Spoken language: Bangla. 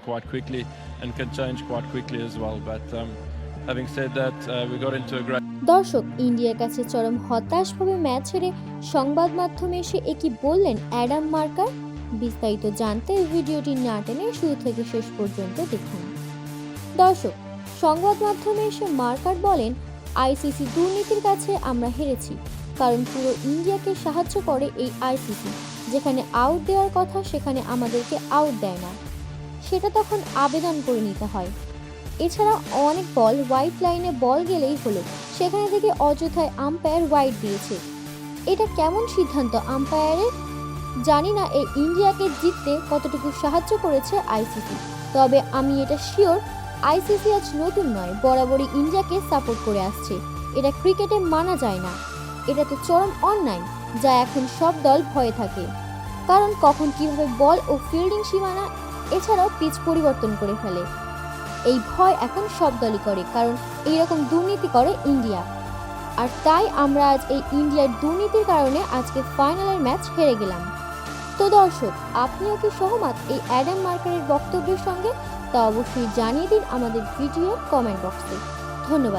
quite quickly and can change quite quickly as well. But um, having said that, uh, we got into a great. দর্শক ইন্ডিয়ার কাছে চরম হতাশভাবে ম্যাচ হেরে সংবাদ মাধ্যমে এসে একই বললেন অ্যাডাম মার্কার বিস্তারিত জানতে ভিডিওটি না টেনে শুরু থেকে শেষ পর্যন্ত দেখুন দর্শক সংবাদ মাধ্যমে এসে মার্কার বলেন আইসিসি দুর্নীতির কাছে আমরা হেরেছি কারণ পুরো ইন্ডিয়াকে সাহায্য করে এই আইসিসি যেখানে আউট দেওয়ার কথা সেখানে আমাদেরকে আউট দেয় না সেটা তখন আবেদন করে নিতে হয়। এছাড়া অনেক বল হোয়াইট লাইনে বল গেলেই হলো। সেখানে থেকে অযথায় আম্পায়ার হোয়াইট দিয়েছে। এটা কেমন সিদ্ধান্ত আম্পায়ারের জানি না এই ইন্ডিয়াকে জিততে কতটুকু সাহায্য করেছে আইসিসি তবে আমি এটা শিওর আইসিসি আজ নতুন নয়, বরাবরই ইন্ডিয়াকে সাপোর্ট করে আসছে। এটা ক্রিকেটে মানা যায় না। এটা তো চরম অন্যায়, যা এখন সব দল ভয়ে থাকে। কারণ কখন কীভাবে বল ও ফিল্ডিং সীমানা এছাড়াও পিচ পরিবর্তন করে ফেলে। এই ভয় এখন সব দলই করে, কারণ এইরকম দুর্নীতি করে ইন্ডিয়া। আর তাই আমরা আজ এই ইন্ডিয়ার দুর্নীতির কারণে আজকে ফাইনালের ম্যাচ হেরে গেলাম। তো দর্শক, আপনিও কি সহমত এই অ্যাডাম মার্কারের বক্তব্যের সঙ্গে? তা অবশ্যই জানিয়ে দিন আমাদের ভিডিও কমেন্ট বক্সে। ধন্যবাদ।